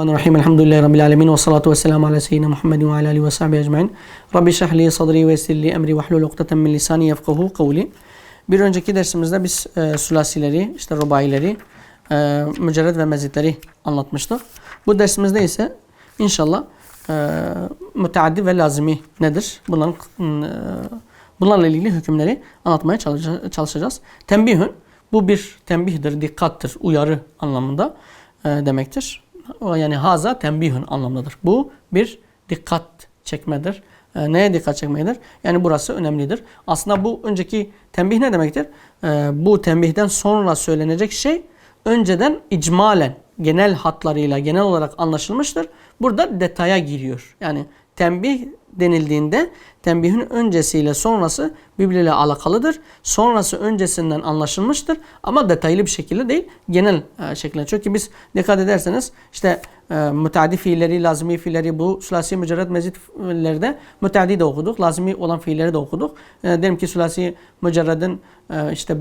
Bismillahirrahmanirrahim. Elhamdülillahi Rabbil alemin. Ve salatu ve ala seyyidina Muhammedin ve ala alihi ve sahbihi ecmain. Rabbi şahli sadri ve yessirli emri ve hlul ukdeten min lisani yefkahu kavli. Bir önceki dersimizde biz e, sülasileri, işte rubaileri, e, mücerred ve mezitleri anlatmıştık. Bu dersimizde ise inşallah e, müteaddi ve lazimi nedir? Bunların e, bunlarla ilgili hükümleri anlatmaya çalışa- çalışacağız. Tembihün bu bir tembihdir, dikkattır, uyarı anlamında e, demektir. Yani haza tembihün anlamındadır. Bu bir dikkat çekmedir. E, neye dikkat çekmedir? Yani burası önemlidir. Aslında bu önceki tembih ne demektir? E, bu tembihden sonra söylenecek şey önceden icmalen genel hatlarıyla genel olarak anlaşılmıştır. Burada detaya giriyor. Yani tembih denildiğinde tembihin öncesiyle sonrası birbiriyle alakalıdır. Sonrası öncesinden anlaşılmıştır ama detaylı bir şekilde değil, genel e, şekilde. Çünkü biz dikkat ederseniz işte e, müteaddi fiilleri, lazimi fiilleri bu sülasi mücerred mezit fiillerde müteaddi de okuduk, lazimi olan fiilleri de okuduk. E, diyelim ki sülasi mücerredin işte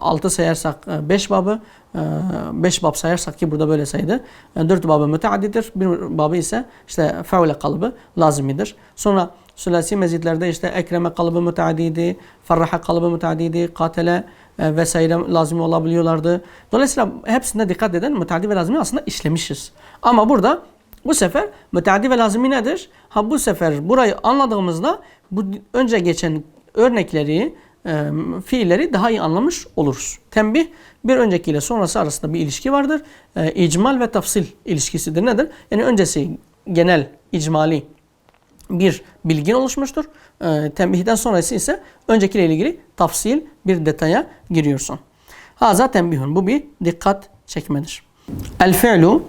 6 sayarsak 5 babı, 5 bab sayarsak ki burada böyle saydı. 4 babı müteaddidir. Bir babı ise işte feule kalıbı lazimidir. Sonra sülasi mezitlerde işte ekreme kalıbı müteaddidi, ferraha kalıbı müteaddidi, katele e, vesaire lazimi olabiliyorlardı. Dolayısıyla hepsine dikkat eden müteaddi ve lazimi aslında işlemişiz. Ama burada bu sefer müteaddi ve lazimi nedir? Ha bu sefer burayı anladığımızda bu önce geçen örnekleri, e, fiilleri daha iyi anlamış oluruz. Tembih bir öncekiyle sonrası arasında bir ilişki vardır. E, ve tafsil ilişkisidir. Nedir? Yani öncesi genel, icmali bir bilgin oluşmuştur. E, tembihden sonrası ise öncekiyle ilgili tafsil bir detaya giriyorsun. Haza tembihun. Bu bir dikkat çekmedir. El fi'lu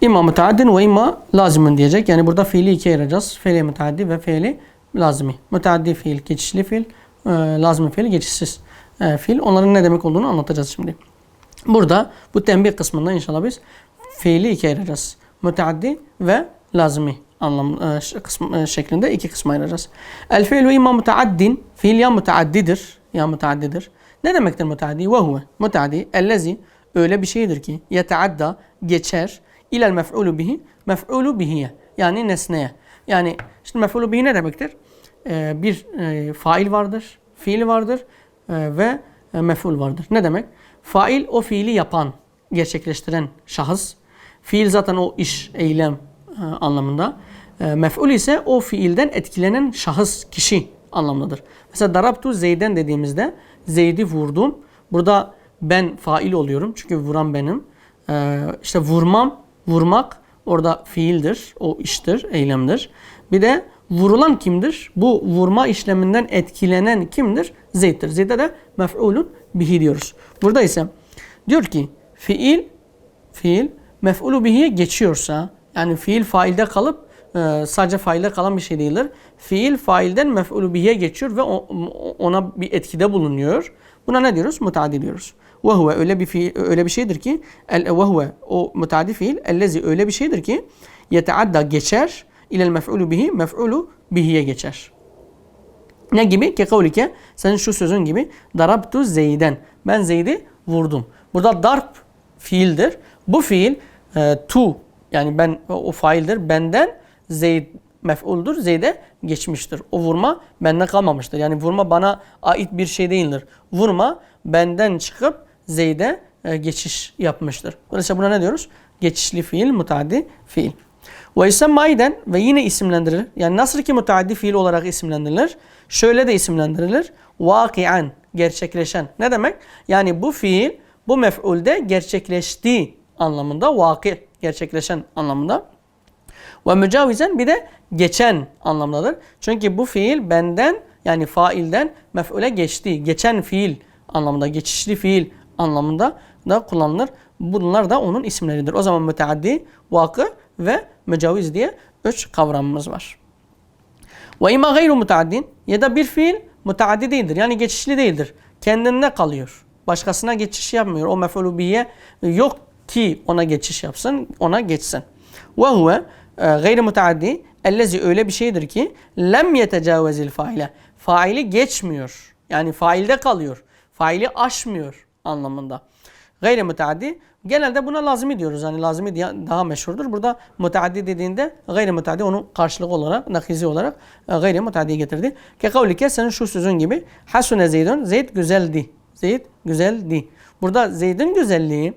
imma müteaddin ve imma lazimun diyecek. Yani burada fiili ikiye ayıracağız. Fiili müteaddi ve fiili lazimi. Müteaddi fiil, geçişli fiil, e, lazimi fiil, geçişsiz e, fiil. Onların ne demek olduğunu anlatacağız şimdi. Burada bu tembih kısmında inşallah biz fiili ikiye ayıracağız. Müteaddi ve lazimi anlam e, kısm, e, şeklinde iki kısma ayıracağız. El fiilu imma müteaddin. Fiil ya müteaddidir ya müteaddidir. Ne demektir müteaddi? Ve huve. Müteaddi ellezi öyle bir şeydir ki yeteadda geçer ilel mef'ulu bihi mef'ulu bihiye. Yani nesneye. Yani işte mef'ulu bihi ne demektir? Ee, bir e, fail vardır, fiil vardır e, ve e, mef'ul vardır. Ne demek? Fail o fiili yapan, gerçekleştiren şahıs. Fiil zaten o iş, eylem e, anlamında. E, mef'ul ise o fiilden etkilenen şahıs, kişi anlamındadır. Mesela darabtu zeyden dediğimizde zeydi vurdum. Burada ben fail oluyorum çünkü vuran benim. E, işte vurmam, vurmak orada fiildir, o iştir, eylemdir. Bir de vurulan kimdir? Bu vurma işleminden etkilenen kimdir? Zeyd'dir. Zeyd'e de mef'ulun bihi diyoruz. Burada ise diyor ki fiil fiil mef'ulu bihiye geçiyorsa yani fiil failde kalıp e, sadece failde kalan bir şey değildir. Fiil failden mef'ulu bihiye geçiyor ve ona bir etkide bulunuyor. Buna ne diyoruz? Mutaddi diyoruz. Ve huve öyle bir fiil, öyle bir şeydir ki el ve huve o mutaddi fiil ellezi öyle bir şeydir ki yeteadda geçer ilel mef'ulu bihi mef'ulu bihiye geçer. Ne gibi? Ke kavlike senin şu sözün gibi darabtu zeyden. Ben Zeyd'i vurdum. Burada darp fiildir. Bu fiil e, tu yani ben o faildir. Benden Zeyd mef'uldur. Zeyd'e geçmiştir. O vurma benden kalmamıştır. Yani vurma bana ait bir şey değildir. Vurma benden çıkıp Zeyd'e e, geçiş yapmıştır. Dolayısıyla buna ne diyoruz? Geçişli fiil, mutaddi fiil. Ve ise maiden ve yine isimlendirilir. Yani nasıl ki müteaddi fiil olarak isimlendirilir, şöyle de isimlendirilir. Vakian, gerçekleşen. Ne demek? Yani bu fiil bu mef'ulde gerçekleştiği anlamında, vaki, gerçekleşen anlamında. Ve mücavizen bir de geçen anlamdadır. Çünkü bu fiil benden yani failden mef'ule geçti. Geçen fiil anlamında, geçişli fiil anlamında da kullanılır. Bunlar da onun isimleridir. O zaman müteaddi, vakı ve mücaviz diye üç kavramımız var. Ve ima gayru müteaddin ya da bir fiil müteaddi değildir. Yani geçişli değildir. Kendinde kalıyor. Başkasına geçiş yapmıyor. O mef'ulü yok ki ona geçiş yapsın, ona geçsin. Ve huve gayri müteaddi ellezi öyle bir şeydir ki lem yetecavvezil faile. Faili geçmiyor. Yani failde kalıyor. Faili aşmıyor anlamında. Gayri müteaddi genelde buna lazimi diyoruz. Yani lazimi daha meşhurdur. Burada müteaddi dediğinde gayri müteaddi onun karşılığı olarak, nakizi olarak e, gayri müteaddiyi getirdi. Ke kavlike senin şu sözün gibi hasune zeydun Zeyd güzeldi. Zeyd güzeldi. Burada Zeyd'in güzelliği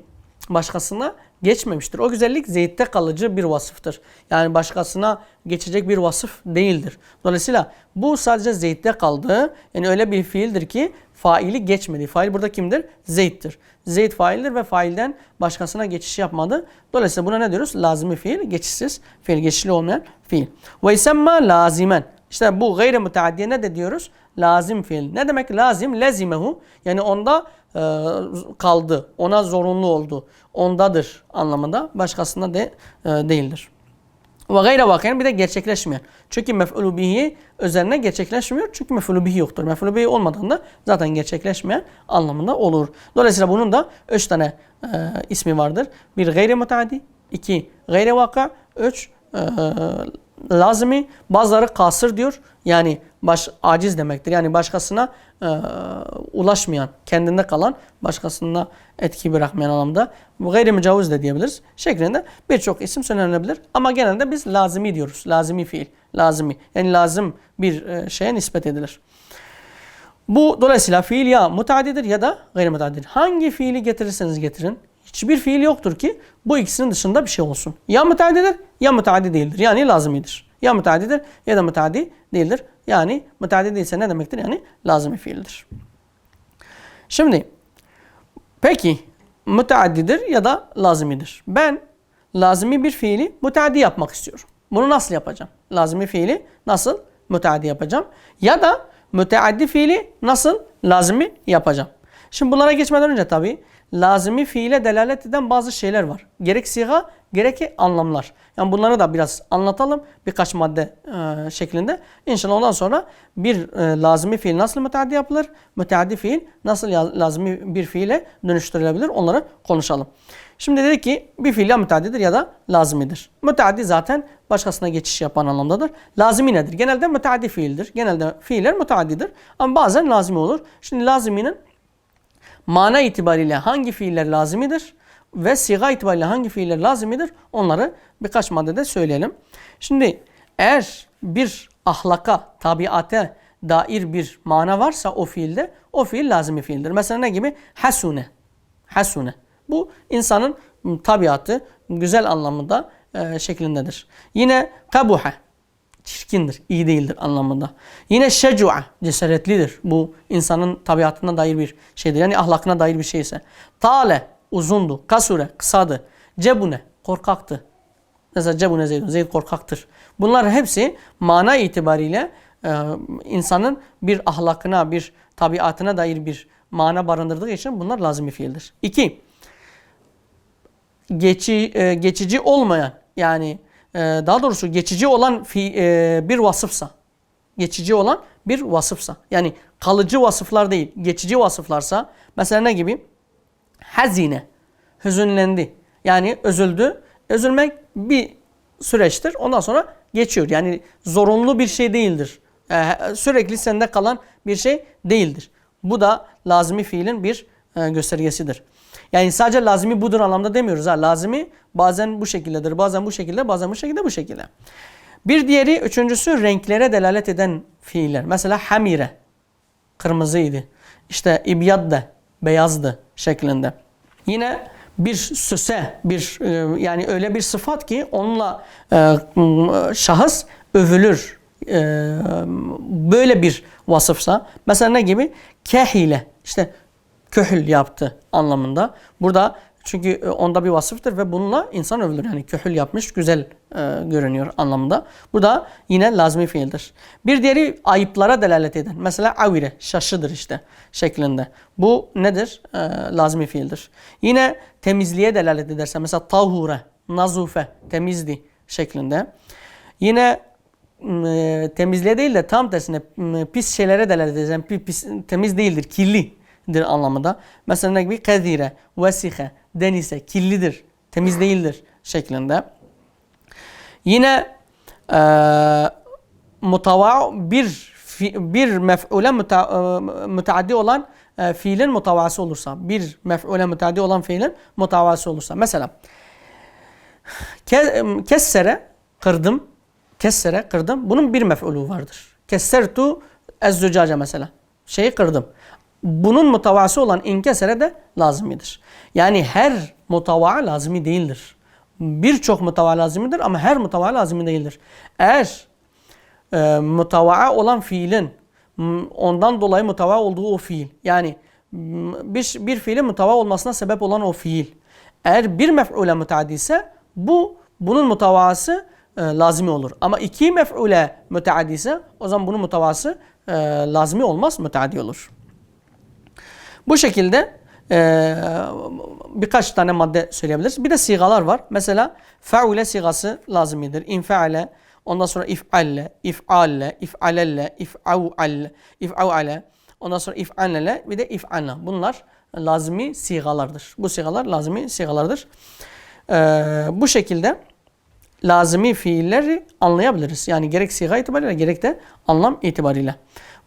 başkasına geçmemiştir. O güzellik Zeyd'de kalıcı bir vasıftır. Yani başkasına geçecek bir vasıf değildir. Dolayısıyla bu sadece Zeyd'de kaldı. Yani öyle bir fiildir ki faili geçmedi. Fail burada kimdir? Zeyd'dir. Zeyd faildir ve failden başkasına geçiş yapmadı. Dolayısıyla buna ne diyoruz? Lazimi fiil, geçişsiz fiil, geçişli olmayan fiil. Ve isemma lazimen. İşte bu gayri müteaddiye ne de diyoruz? Lazim fiil. Ne demek lazim? Lezimehu. Yani onda kaldı. Ona zorunlu oldu. Ondadır anlamında. Başkasında de e, değildir. Ve gayre vakiyen bir de gerçekleşmeyen. Çünkü mef'ulü bihi üzerine gerçekleşmiyor. Çünkü mef'ulü bihi yoktur. Mef'ulü bihi olmadığında zaten gerçekleşmeyen anlamında olur. Dolayısıyla bunun da üç tane e, ismi vardır. Bir gayri müteaddi, iki gayri vaka, üç e, lazimi. Bazıları kasır diyor. Yani baş, aciz demektir. Yani başkasına e, ulaşmayan, kendinde kalan, başkasına etki bırakmayan anlamda. Gayri mücavuz da diyebiliriz. Şeklinde birçok isim söylenebilir. Ama genelde biz lazimi diyoruz. Lazimi fiil. Lazimi. Yani lazım bir e, şeye nispet edilir. Bu dolayısıyla fiil ya mutadidir ya da gayri mutadidir. Hangi fiili getirirseniz getirin. Hiçbir fiil yoktur ki bu ikisinin dışında bir şey olsun. Ya müteaddidir ya müteaddi değildir. Yani lazimidir. Ya müteaddidir ya da müteaddi değildir. Yani müteaddi değilse ne demektir? Yani lazimi fiildir. Şimdi peki müteaddidir ya da lazimidir. Ben lazimi bir fiili müteaddi yapmak istiyorum. Bunu nasıl yapacağım? Lazimi fiili nasıl müteaddi yapacağım? Ya da müteaddi fiili nasıl lazimi yapacağım? Şimdi bunlara geçmeden önce tabii lazimi fiile delalet eden bazı şeyler var. Gerek siga gerek anlamlar. Yani bunları da biraz anlatalım birkaç madde e, şeklinde. İnşallah ondan sonra bir e, lazimi fiil nasıl müteaddi yapılır? Müteaddi fiil nasıl lazimi bir fiile dönüştürülebilir? Onları konuşalım. Şimdi dedik ki bir fiil ya müteaddidir ya da lazimidir. Müteaddi zaten başkasına geçiş yapan anlamdadır. Lazimi nedir? Genelde müteaddi fiildir. Genelde fiiller müteaddidir. Ama bazen lazimi olur. Şimdi laziminin mana itibariyle hangi fiiller lazimidir ve siga itibariyle hangi fiiller lazimidir onları birkaç maddede söyleyelim. Şimdi eğer bir ahlaka, tabiate dair bir mana varsa o fiilde o fiil lazimi fiildir. Mesela ne gibi? Hasune. Hasune. Bu insanın tabiatı güzel anlamında e, şeklindedir. Yine kabuha çirkindir, iyi değildir anlamında. Yine şecu'a cesaretlidir. Bu insanın tabiatına dair bir şeydir. Yani ahlakına dair bir şeyse. Tale uzundu, kasure kısadı, cebune korkaktı. Mesela cebune zeydun, zeyd korkaktır. Bunlar hepsi mana itibariyle e, insanın bir ahlakına, bir tabiatına dair bir mana barındırdığı için bunlar lazım fiildir. İki, geçi, e, geçici olmayan yani daha doğrusu geçici olan e, bir vasıfsa, geçici olan bir vasıfsa, yani kalıcı vasıflar değil, geçici vasıflarsa, mesela ne gibi? Hazine, hüzünlendi, yani üzüldü. Üzülmek bir süreçtir, ondan sonra geçiyor. Yani zorunlu bir şey değildir. E, sürekli sende kalan bir şey değildir. Bu da lazimi fiilin bir e, göstergesidir. Yani sadece lazimi budur anlamda demiyoruz. Ha. Lazimi bazen bu şekildedir, bazen bu şekilde, bazen bu şekilde, bu şekilde. Bir diğeri, üçüncüsü renklere delalet eden fiiller. Mesela hamire, kırmızıydı. İşte ibyadde, beyazdı şeklinde. Yine bir süse, bir e, yani öyle bir sıfat ki onunla e, şahıs övülür. E, böyle bir vasıfsa. Mesela ne gibi? Kehile. İşte köhül yaptı anlamında. Burada çünkü e, onda bir vasıftır ve bununla insan övülür. Yani köhül yapmış, güzel e, görünüyor anlamında. Bu da yine lazmi fiildir. Bir diğeri ayıplara delalet eden. Mesela avire, şaşıdır işte şeklinde. Bu nedir? E, lazmi fiildir. Yine temizliğe delalet ederse mesela tahure, nazufe, temizdi şeklinde. Yine e, temizliğe değil de tam tersine pis şeylere delalet eden, pis, temiz değildir, kirli dir anlamında. Mesela ne gibi? Kadire, vesihe, denise, kirlidir, temiz değildir şeklinde. Yine e, mutava bir bir mef'ule müte, müteaddi olan e, fiilin mutavası olursa, bir mef'ule müteaddi olan fiilin mutavası olursa. Mesela ke- kessere kırdım, kessere kırdım. Bunun bir mef'ulu vardır. Kessertu ezzücace mesela. Şeyi kırdım. Bunun mutavası olan inkesere de lazimidir. Yani her mutava lazimi değildir. Birçok mutava lazimidir ama her mutava lazimi değildir. Eğer e, mutavaa olan fiilin ondan dolayı mutava olduğu o fiil. Yani bir, bir fiilin mutava olmasına sebep olan o fiil. Eğer bir mef'ule müteaddi ise bu bunun mutavaası e, lazimi olur. Ama iki mef'ule müteaddi ise o zaman bunun mutavaası e, lazimi olmaz, müteaddi olur. Bu şekilde e, birkaç tane madde söyleyebiliriz. Bir de sigalar var. Mesela feule sigası lazimidir. İnfeale, ondan sonra if'alle, if'alle, if'alelle, if'au'alle, if'au'ale, ondan sonra if'anlele, bir de if'anla. Bunlar lazimi sigalardır. Bu sigalar lazimi sigalardır. E, bu şekilde lazimi fiilleri anlayabiliriz. Yani gerek siga itibariyle gerek de anlam itibariyle.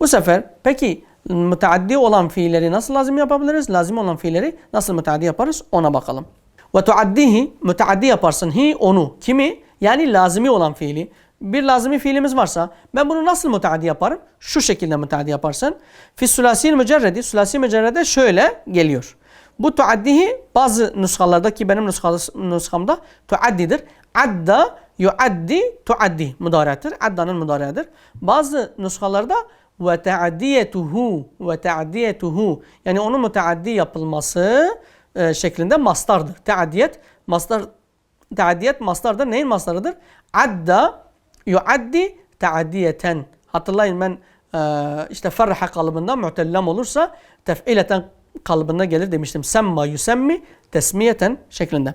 Bu sefer peki müteaddi olan fiilleri nasıl lazım yapabiliriz? Lazım olan fiilleri nasıl müteaddi yaparız? Ona bakalım. Ve tuaddihi müteaddi yaparsın. Hi onu. Kimi? Yani lazimi olan fiili. Bir lazimi fiilimiz varsa ben bunu nasıl müteaddi yaparım? Şu şekilde müteaddi yaparsın. Fi sülasi mücerredi. Sülasi mücerrede şöyle geliyor. Bu tuaddihi bazı nuskalarda ki benim nuskamda tuaddidir. Adda yuaddi tuaddi mudari'attır. Adda'nın mudari'adır. Bazı nuskalarda ve teaddiyetuhu ve teaddiyetuhu yani onun müteaddi yapılması e, şeklinde mastardır. Teaddiyet mastar teaddiyet mastardır. Neyin mastarıdır? Adda yuaddi teaddiyeten. Hatırlayın ben e, işte ferha kalıbında mu'tellem olursa tef'ileten kalıbında gelir demiştim. Semma yusemmi tesmiyeten şeklinde.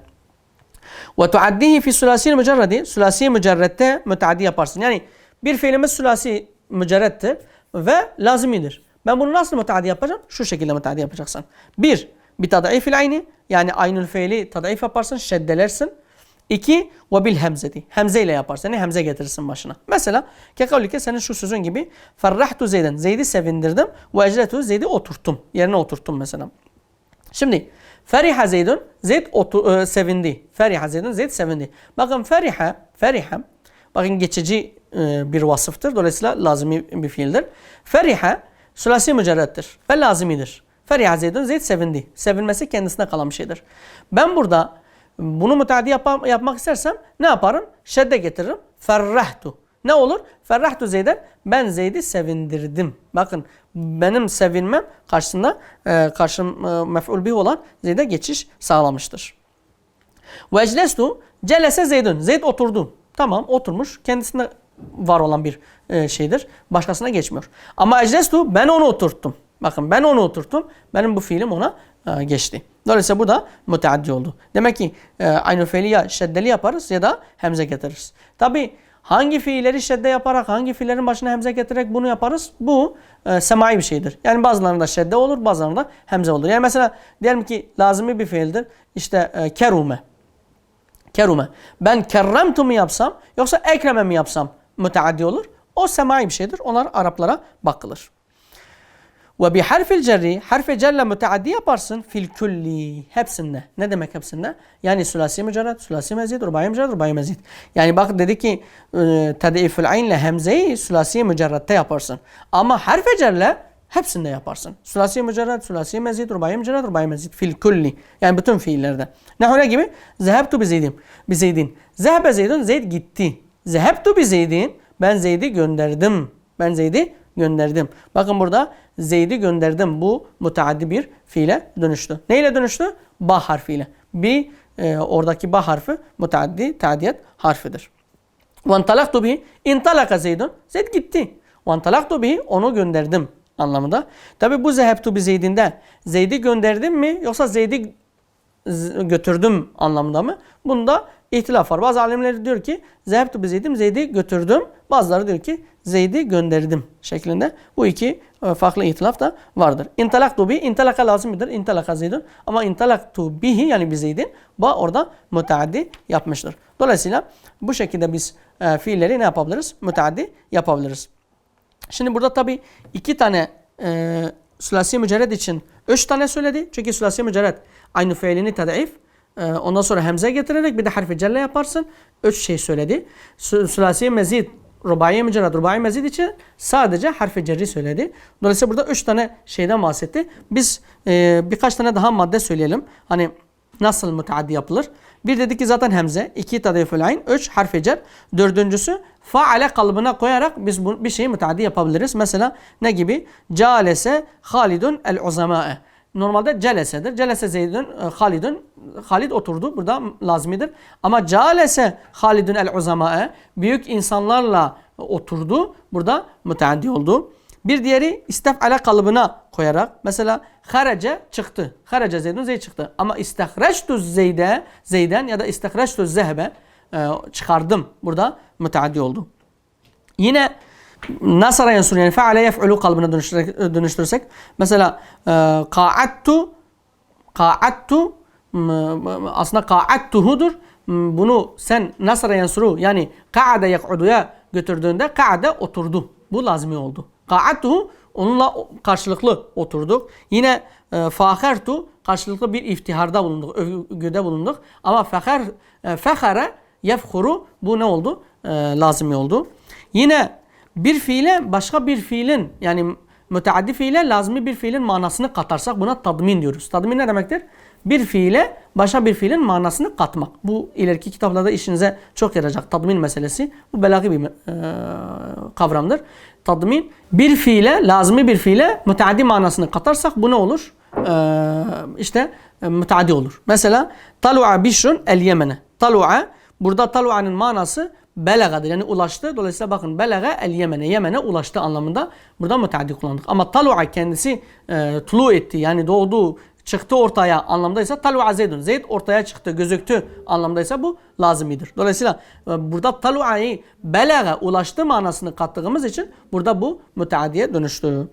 Ve tuaddihi fi sülasi mücerredi. Sülasi mücerrette müteaddi yaparsın. Yani bir fiilimiz sülasi mücerrettir ve lazimidir. Ben bunu nasıl müteaddi yapacağım? Şu şekilde müteaddi yapacaksın. Bir, bir tad'ifil ayni. Yani aynül fiili tad'if yaparsın, şeddelersin. İki, ve bil hemzeti. Hemze ile yaparsın. Yani hemze getirirsin başına. Mesela kekavlike senin şu sözün gibi ferrahtu zeyden. Zeydi sevindirdim. Ve ecretu zeydi oturttum. Yerine oturttum mesela. Şimdi Feriha Zeydun Zeyd otu, e, sevindi. Feriha Zeydun Zeyd sevindi. Bakın Feriha Feriha bakın geçici bir vasıftır. Dolayısıyla lazimi bir fiildir. Feriha sülasi mücerrettir ve lazimidir. Feriha Zeydun Zeyd sevindi. Sevinmesi kendisine kalan bir şeydir. Ben burada bunu müteaddi yap yapmak istersem ne yaparım? Şedde getiririm. Ferrahtu. Ne olur? Ferrahtu Zeyd'en ben Zeyd'i sevindirdim. Bakın benim sevinmem karşısında e, karşım e, mef'ul bih olan Zeyd'e geçiş sağlamıştır. Ve eclestu celese Zeydun. Zeyd oturdu. Tamam oturmuş. Kendisinde var olan bir e, şeydir. Başkasına geçmiyor. Ama eclestu ben onu oturttum. Bakın ben onu oturttum. Benim bu fiilim ona e, geçti. Dolayısıyla bu da müteaddi oldu. Demek ki e, aynı fiili ya şeddeli yaparız ya da hemze getiririz. Tabi hangi fiilleri şedde yaparak, hangi fiillerin başına hemze getirerek bunu yaparız? Bu e, semai bir şeydir. Yani bazılarında şedde olur, bazılarında hemze olur. Yani mesela diyelim ki lazimi bir fiildir. İşte kerume. Kerume. Ben kerremtu mu yapsam yoksa ekreme mi yapsam müteaddi olur. O semai bir şeydir. Onlar Araplara bakılır. Ve bi harfil cerri, harfi cerle müteaddi yaparsın fil külli. Hepsinde. Ne demek hepsinde? Yani sülasi mücerred, sülasi mezid, rubai mücerred, rubai mezid. Yani bak dedi ki e, tedifül aynle hemzeyi sülasi mücerredte yaparsın. Ama harfi cerle hepsinde yaparsın. Sülasi mücerred, sülasi mezid, rubai mücerred, rubai mezid. Fil külli. Yani bütün fiillerde. Ne gibi? Zehebtu bi zeydin. Bi zeydin. Zehebe zeydun, zeyd gitti. Zehebtu bi zeydin. Ben Zeyd'i gönderdim. Ben Zeyd'i gönderdim. Bakın burada Zeyd'i gönderdim. Bu müteaddi bir fiile dönüştü. Neyle dönüştü? Ba harfiyle. Bir e, oradaki ba harfi müteaddi tadiyet harfidir. Vantalaktu bi intalaka Zeydun. Zeyd gitti. Vantalaktu bi onu gönderdim anlamında. Tabi bu zehebtu bi Zeyd'inde Zeyd'i gönderdim mi yoksa Zeyd'i götürdüm anlamında mı? Bunda ihtilaf var. Bazı alimler diyor ki zehebtu bi Zeyd'im Zeyd'i götürdüm. Bazıları diyor ki Zeyd'i gönderdim şeklinde. Bu iki e, farklı ihtilaf da vardır. İntalaktu bi, intalaka lazımdır. İntalaka Zeydun. Ama intalaktu bihi yani bi Zeyd'in ba orada müteaddi yapmıştır. Dolayısıyla bu şekilde biz e, fiilleri ne yapabiliriz? Müteaddi yapabiliriz. Şimdi burada tabi iki tane e, sülasi mücerred için üç tane söyledi. Çünkü sülasi mücerred aynı fiilini ted'if. E, ondan sonra hemze getirerek bir de harfi celle yaparsın. Üç şey söyledi. Sü- Sülasi mezid, rubai mücerred, rubai mezid için sadece harfi cerri söyledi. Dolayısıyla burada üç tane şeyden bahsetti. Biz e, birkaç tane daha madde söyleyelim. Hani nasıl müteaddi yapılır? Bir dedik ki zaten hemze, iki tadeyfül ayn, üç harfi cer. Dördüncüsü faale kalıbına koyarak biz bu, bir şeyi müteaddi yapabiliriz. Mesela ne gibi? Calese Halidun el uzama'e. Normalde celesedir. Celese Zeydun, e, Halidun. Halid oturdu. Burada lazimidir. Ama calese Halidun el uzama'e. Büyük insanlarla oturdu. Burada müteaddi oldu. Bir diğeri istef'ale kalıbına koyarak mesela harace çıktı. Harace Zeydun Zeyd çıktı. Ama istehreçtu Zeyde Zeyden ya da istehreçtu Zehbe e, çıkardım. Burada müteaddi oldu. Yine nasara yansur yani feale yef'ulu kalıbına dönüştürsek mesela e, ka'attu ka'attu aslında ka'attuhudur. Bunu sen nasara yansuru yani ka'ade yak'uduya götürdüğünde ka'ade oturdu. Bu lazmi oldu. Ka'attuhu onunla karşılıklı oturduk. Yine e, fakhertu karşılıklı bir iftiharda bulunduk, övgüde bulunduk. Ama fakher e, fekhere yefhuru bu ne oldu? E, lazmi oldu. Yine bir fiile başka bir fiilin yani müteaddi fiile lazmi bir fiilin manasını katarsak buna tadmin diyoruz. Tadmin ne demektir? Bir fiile başka bir fiilin manasını katmak. Bu ileriki kitaplarda işinize çok yarayacak. Tadmin meselesi. Bu belaki bir e, kavramdır. Tadmin bir fiile, lazmi bir fiile müteaddi manasını katarsak bu ne olur? E, işte e, müteaddi olur. Mesela talu'a bişrun el yemene. Talu'a burada talu'anın manası belagadır. Yani ulaştı. Dolayısıyla bakın belaga el Yemen'e. Yemen'e ulaştı anlamında burada müteaddi kullandık. Ama talu'a kendisi e, tulu etti. Yani doğdu, çıktı ortaya anlamdaysa talu'a zeydun. Zeyd ortaya çıktı, gözüktü anlamdaysa bu lazimidir. Dolayısıyla e, burada talu'a'yı belaga ulaştı manasını kattığımız için burada bu müteaddiye dönüştü.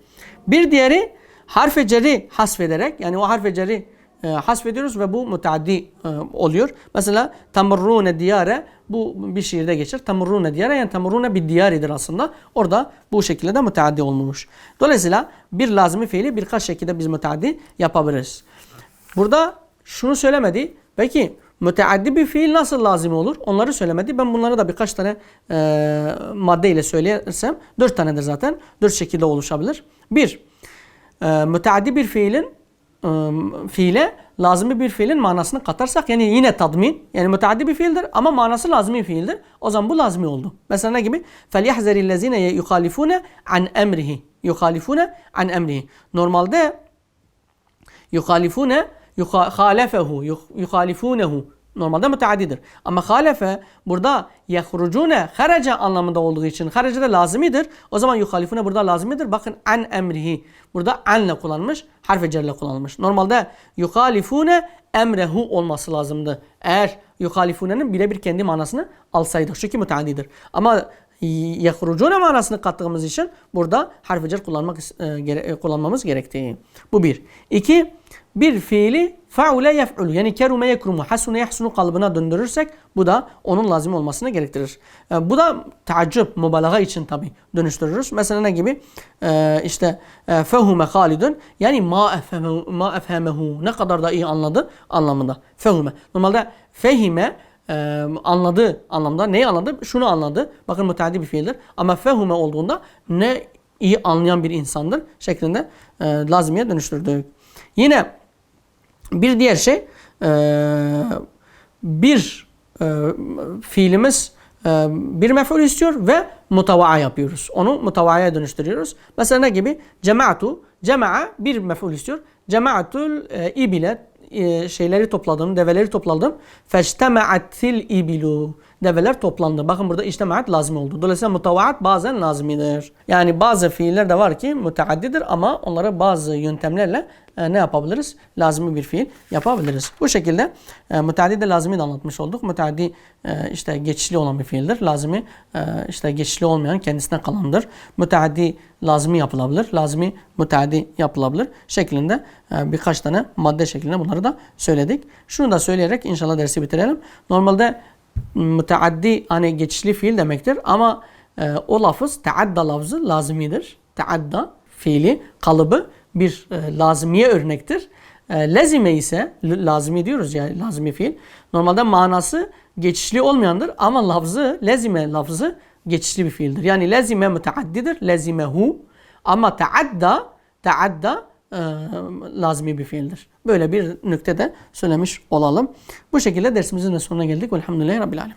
Bir diğeri harf-i cerri hasfederek yani o harf-i cerri e, hasfediyoruz ve bu müteaddi e, oluyor. Mesela tamurrune diyare bu bir şiirde geçer. Tamurrune diyare yani tamurrune bir diyaridir aslında. Orada bu şekilde de müteaddi olmuş. Dolayısıyla bir lazimi fiili birkaç şekilde biz müteaddi yapabiliriz. Burada şunu söylemedi. Peki müteaddi bir fiil nasıl lazım olur? Onları söylemedi. Ben bunları da birkaç tane e, madde ile söylersem dört tanedir zaten. Dört şekilde oluşabilir. Bir, e, müteaddi bir fiilin e, fiile lazımı bir fiilin manasını katarsak yani yine tadmin yani müteaddi bir fiildir ama manası lazımı fiildir. O zaman bu lazmi oldu. Mesela ne gibi? فَلْيَحْزَرِ الَّذ۪ينَ يُخَالِفُونَ عَنْ اَمْرِهِ يُخَالِفُونَ عَنْ اَمْرِهِ Normalde yuhalifune yuha- halefehu yuh- yuhalifunehu normalde müteaddidir. Ama halefe burada yahrucune haraca anlamında olduğu için haraca da lazimidir. O zaman yuhalifune burada lazimidir. Bakın an emrihi. Burada anle kullanmış. Harf-i cerle kullanılmış. Normalde yuhalifune emrehu olması lazımdı. Eğer yuhalifune'nin birebir kendi manasını alsaydık. Çünkü müteaddidir. Ama yahrucune manasını kattığımız için burada harf-i cer kullanmak, e, gere- e, kullanmamız gerektiği. Bu bir. İki, bir fiili faule yef'ul yani kerume yekrumu hasune yahsunu kalıbına döndürürsek bu da onun lazım olmasını gerektirir. E, bu da taaccüp, mübalağa için tabi dönüştürürüz. Mesela ne gibi? E, işte e, fehume halidun yani ma efhemehu, ma ne kadar da iyi anladı anlamında. Fehume. Normalde fehime e, anladı anlamda. Neyi anladı? Şunu anladı. Bakın müteaddi bir fiildir. Ama fehume olduğunda ne iyi anlayan bir insandır şeklinde e, lazimiye dönüştürdük. Yine bir diğer şey e, bir e, fiilimiz e, bir mef'ul istiyor ve mutavaa yapıyoruz. Onu mutavaaya dönüştürüyoruz. Mesela ne gibi? Cemaatu, cema'a bir mef'ul istiyor. Cemaatul ibile şeyleri topladım, develeri topladım. Feçtema'atil ibilu. Develer toplandı. Bakın burada iştemaat lazım oldu. Dolayısıyla mutavaat bazen lazimidir. Yani bazı fiiller de var ki müteaddidir ama onlara bazı yöntemlerle e, ne yapabiliriz? Lazimi bir fiil yapabiliriz. Bu şekilde e, müteaddi de lazimi de anlatmış olduk. Müteaddi e, işte geçişli olan bir fiildir. Lazimi e, işte geçişli olmayan kendisine kalandır. Müteaddi lazimi yapılabilir. Lazimi müteaddi yapılabilir şeklinde e, birkaç tane madde şeklinde bunları da söyledik. Şunu da söyleyerek inşallah dersi bitirelim. Normalde müteaddi hani geçişli fiil demektir ama e, o lafız teadda lafzı lazimidir. Teadda fiili kalıbı bir e, lazimiye örnektir. E, lezime ise lazimi diyoruz ya lazimi fiil. Normalde manası geçişli olmayandır ama lafzı lezime lafzı geçişli bir fiildir. Yani lezime müteaddidir. Lezimehu ama teadda teadda e, lazimi bir fiildir. Böyle bir nüktede söylemiş olalım. Bu şekilde dersimizin de sonuna geldik. Velhamdülillahi Rabbil Alemin.